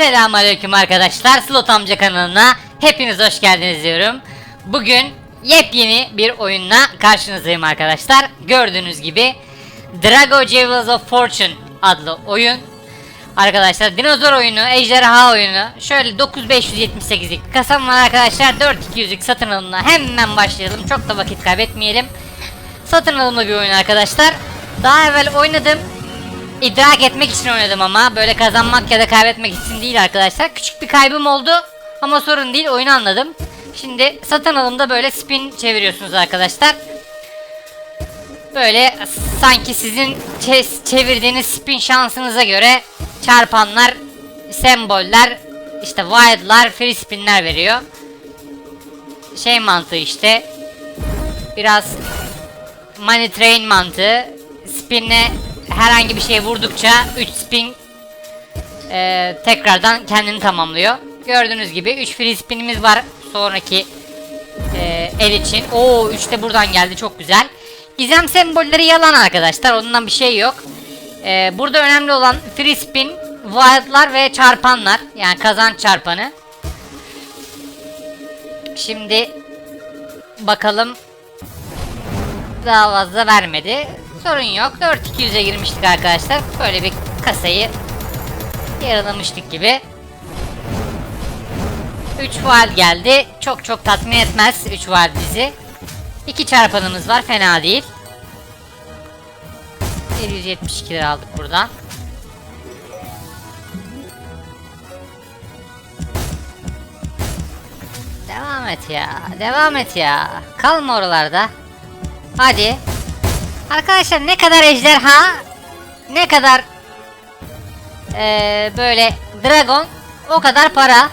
Selamünaleyküm arkadaşlar. Slot amca kanalına hepiniz hoş geldiniz diyorum. Bugün yepyeni bir oyunla karşınızdayım arkadaşlar. Gördüğünüz gibi Drago Jewels of Fortune adlı oyun. Arkadaşlar dinozor oyunu, ejderha oyunu. Şöyle 9578'lik kasam var arkadaşlar. 4200'lük satın alımına hemen başlayalım. Çok da vakit kaybetmeyelim. Satın alımlı bir oyun arkadaşlar. Daha evvel oynadım. İdrak etmek için oynadım ama böyle kazanmak ya da kaybetmek için değil arkadaşlar. Küçük bir kaybım oldu ama sorun değil oyunu anladım. Şimdi satın alımda böyle spin çeviriyorsunuz arkadaşlar. Böyle sanki sizin çe- çevirdiğiniz spin şansınıza göre çarpanlar, semboller, işte wild'lar, free spinler veriyor. Şey mantığı işte. Biraz money train mantığı. Spinle herhangi bir şey vurdukça 3 spin e, tekrardan kendini tamamlıyor. Gördüğünüz gibi 3 free spinimiz var sonraki e, el için. Oo 3 de buradan geldi çok güzel. Gizem sembolleri yalan arkadaşlar ondan bir şey yok. E, burada önemli olan free spin, wild'lar ve çarpanlar yani kazanç çarpanı. Şimdi bakalım daha fazla vermedi. Sorun yok. 4200'e girmiştik arkadaşlar. Böyle bir kasayı yaralamıştık gibi. 3 val geldi. Çok çok tatmin etmez 3 val bizi. 2 çarpanımız var. Fena değil. 772 lira aldık buradan. Devam et ya. Devam et ya. Kalma oralarda. Hadi. Arkadaşlar ne kadar ejderha ne kadar eee, böyle dragon o kadar para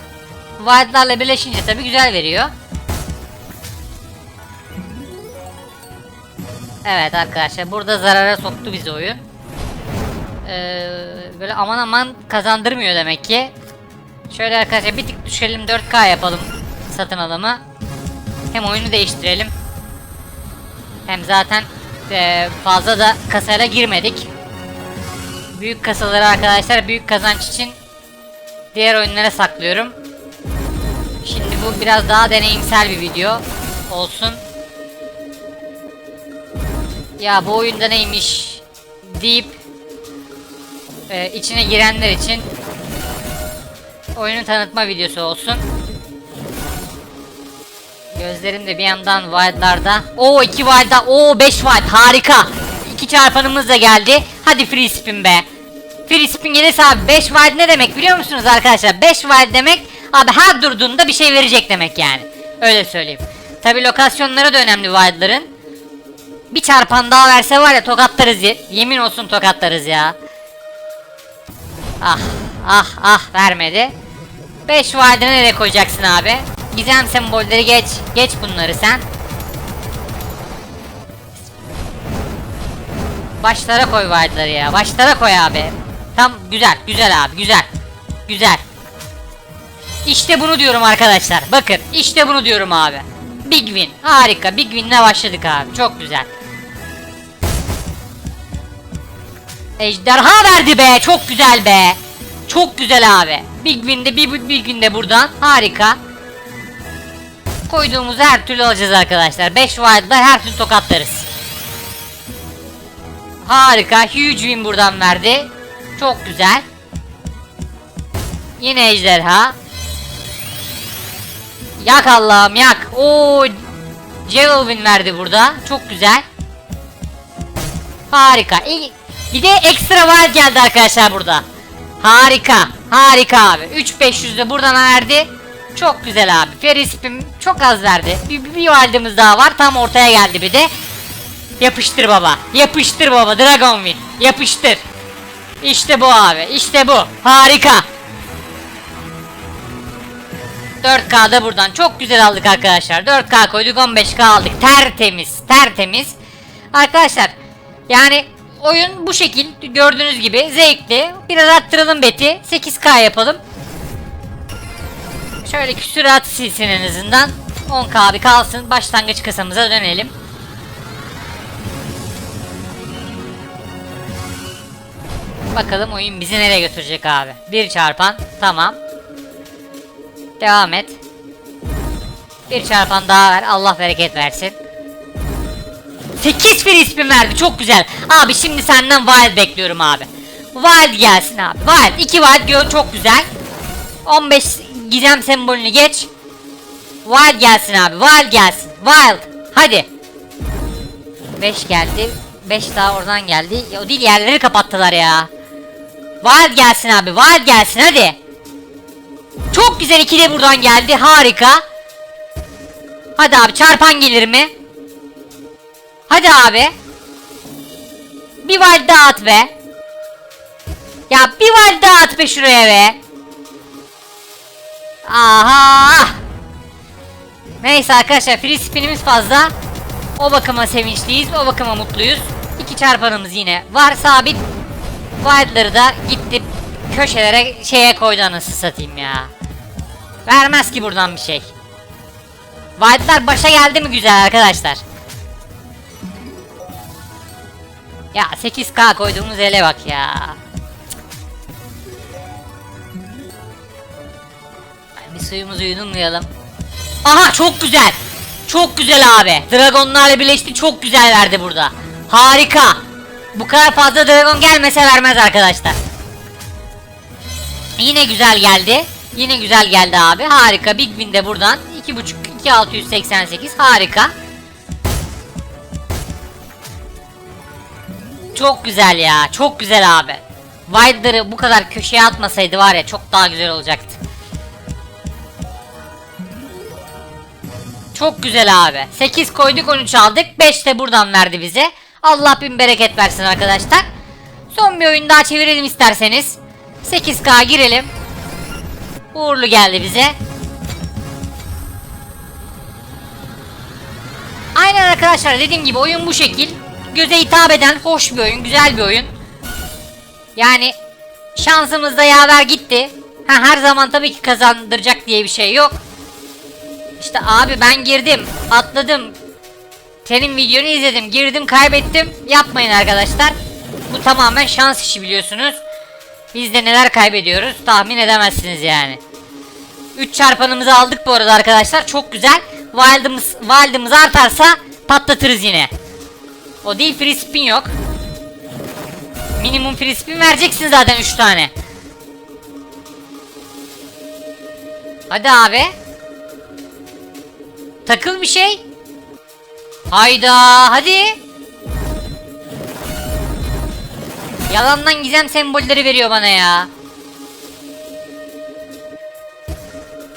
Wild'larla birleşince tabi güzel veriyor. Evet arkadaşlar burada zarara soktu bizi oyun. Eee, böyle aman aman kazandırmıyor demek ki. Şöyle arkadaşlar bir tık düşürelim 4K yapalım satın alımı. Hem oyunu değiştirelim. Hem zaten eee, fazla da kasayla girmedik. Büyük kasaları arkadaşlar büyük kazanç için diğer oyunlara saklıyorum. Şimdi bu biraz daha deneyimsel bir video olsun. Ya bu oyunda neymiş deyip eee, içine girenler için oyunu tanıtma videosu olsun. Gözlerim de bir yandan wild'larda. Oo 2 wild'da. Oo 5 wild. Harika. 2 çarpanımız da geldi. Hadi free spin be. Free spin gelirse abi 5 wild ne demek biliyor musunuz arkadaşlar? 5 wild demek abi her durduğunda bir şey verecek demek yani. Öyle söyleyeyim. Tabi lokasyonları da önemli wild'ların. Bir çarpan daha verse var ya tokatlarız ye- Yemin olsun tokatlarız ya. Ah ah ah vermedi. 5 wild'ı nereye koyacaksın abi? Gizem sembolleri geç. Geç bunları sen. Başlara koy wild'ları ya. Başlara koy abi. Tam güzel güzel abi güzel. Güzel. İşte bunu diyorum arkadaşlar. Bakın işte bunu diyorum abi. Big win. Harika. Big win'le başladık abi. Çok güzel. Ejderha verdi be. Çok güzel be. Çok güzel abi. Big win'de bir big win'de buradan. Harika. Koyduğumuz her türlü alacağız arkadaşlar. 5 wild'da her türlü tokatlarız. Harika. Huge win buradan verdi. Çok güzel. Yine ejderha. Yak Allah'ım yak. Oo, Jewel win verdi burada. Çok güzel. Harika. Bir de ekstra wild geldi arkadaşlar burada. Harika. Harika abi. 3500 de buradan verdi. Çok güzel abi. Ferry spin çok az verdi. Bir, bir, bir wild'ımız daha var. Tam ortaya geldi bir de. Yapıştır baba. Yapıştır baba. Dragon win. Yapıştır. İşte bu abi. İşte bu. Harika. 4K'da buradan çok güzel aldık arkadaşlar. 4K koyduk 15K aldık. Tertemiz. Tertemiz. Arkadaşlar yani oyun bu şekil gördüğünüz gibi zevkli. Biraz arttıralım beti. 8K yapalım. Şöyle küsurat silsin en azından. 10K bir kalsın. Başlangıç kasamıza dönelim. Bakalım oyun bizi nereye götürecek abi. Bir çarpan. Tamam. Devam et. Bir çarpan daha ver. Allah bereket versin. 8 free spin verdi. Çok güzel. Abi şimdi senden wild bekliyorum abi. Wild gelsin abi. Wild. 2 wild çok güzel. 15 gizem sembolünü geç. Wild gelsin abi. Wild gelsin. Wild. Hadi. 5 geldi. 5 daha oradan geldi. O değil yerleri kapattılar ya. Wild gelsin abi. Wild gelsin hadi. Çok güzel iki de buradan geldi. Harika. Hadi abi çarpan gelir mi? Hadi abi. Bir wild daha at be. Ya bir wild daha at be şuraya be. Aha. Neyse arkadaşlar free spinimiz fazla. O bakıma sevinçliyiz, o bakıma mutluyuz. İki çarpanımız yine var sabit. Wild'ları da gitti köşelere şeye koydu anasını satayım ya. Vermez ki buradan bir şey. Wild'lar başa geldi mi güzel arkadaşlar. Ya 8K koyduğumuz ele bak ya. Suyumuzu yudumlayalım. Aha çok güzel. Çok güzel abi. Dragonlarla birleşti çok güzel verdi burada. Harika. Bu kadar fazla dragon gelmese vermez arkadaşlar. Yine güzel geldi. Yine güzel geldi abi. Harika. Big Win de buradan. 2.5 2688 harika. Çok güzel ya. Çok güzel abi. Wilder'ı bu kadar köşeye atmasaydı var ya çok daha güzel olacaktı. Çok güzel abi. 8 koyduk 13 aldık. 5 de buradan verdi bize. Allah bin bereket versin arkadaşlar. Son bir oyun daha çevirelim isterseniz. 8K girelim. Uğurlu geldi bize. Aynen arkadaşlar dediğim gibi oyun bu şekil. Göze hitap eden hoş bir oyun, güzel bir oyun. Yani şansımız da yaver gitti. Ha, her zaman tabii ki kazandıracak diye bir şey yok. İşte abi ben girdim, atladım. Senin videonu izledim, girdim, kaybettim. Yapmayın arkadaşlar. Bu tamamen şans işi biliyorsunuz. Biz de neler kaybediyoruz tahmin edemezsiniz yani. 3 çarpanımızı aldık bu arada arkadaşlar. Çok güzel. Wild'ımız, wild'ımız artarsa patlatırız yine. O değil free spin yok. Minimum free spin vereceksin zaten 3 tane. Hadi abi. Takıl bir şey. Hayda hadi. Yalandan gizem sembolleri veriyor bana ya.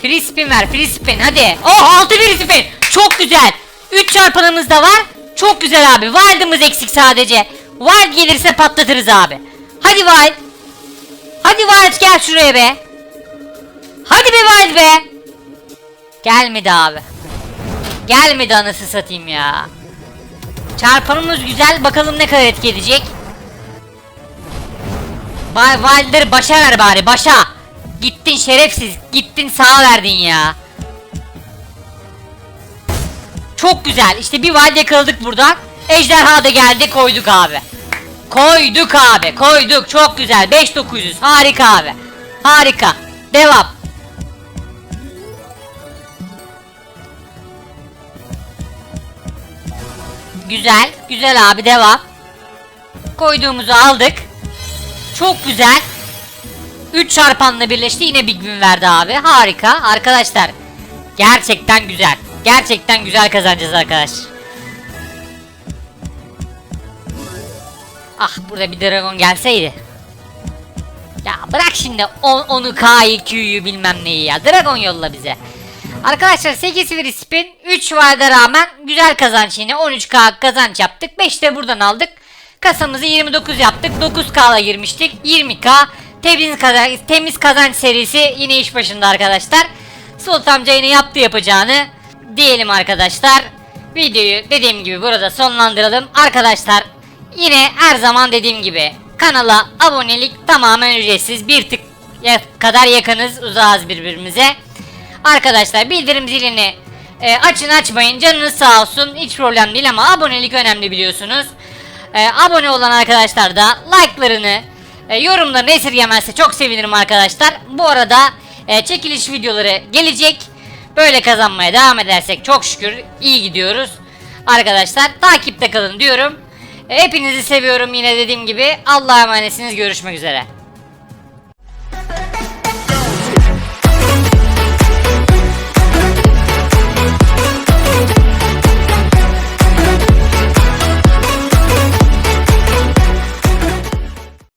Free spin ver free spin hadi. Oh 6 free spin. Çok güzel. 3 çarpanımız da var. Çok güzel abi. Wild'ımız eksik sadece. Wild gelirse patlatırız abi. Hadi Wild. Hadi Wild gel şuraya be. Hadi be Wild be. Gelmedi abi. Gelmedi anası satayım ya. Çarpanımız güzel. Bakalım ne kadar etki edecek. Bay Wilder başa ver bari başa. Gittin şerefsiz. Gittin sağa verdin ya. Çok güzel. İşte bir wild yakaladık buradan. Ejderha da geldi koyduk abi. Koyduk abi. Koyduk. Çok güzel. 5900. Harika abi. Harika. Devam. Güzel. Güzel abi devam. Koyduğumuzu aldık. Çok güzel. 3 çarpanla birleşti yine Big Win verdi abi. Harika. Arkadaşlar gerçekten güzel. Gerçekten güzel kazanacağız arkadaş. Ah burada bir dragon gelseydi. Ya bırak şimdi on, onu K'yı Q'yu bilmem neyi ya. Dragon yolla bize. Arkadaşlar 8 free spin 3 varda rağmen güzel kazanç yine. 13k kazanç yaptık. 5 de buradan aldık. Kasamızı 29 yaptık. 9k'la girmiştik. 20k temiz kazanç, temiz kazanç serisi yine iş başında arkadaşlar. Sultan amca yine yaptı yapacağını diyelim arkadaşlar. Videoyu dediğim gibi burada sonlandıralım. Arkadaşlar yine her zaman dediğim gibi kanala abonelik tamamen ücretsiz. Bir tık kadar yakınız uzağız birbirimize Arkadaşlar bildirim zilini e, açın açmayın canınız sağ olsun hiç problem değil ama abonelik önemli biliyorsunuz. E, abone olan arkadaşlar da like'larını E, yorumlarını esirgemezse çok sevinirim arkadaşlar. Bu arada e, çekiliş videoları gelecek. Böyle kazanmaya devam edersek çok şükür iyi gidiyoruz. Arkadaşlar takipte kalın diyorum. E, hepinizi seviyorum yine dediğim gibi. Allah'a emanetsiniz görüşmek üzere.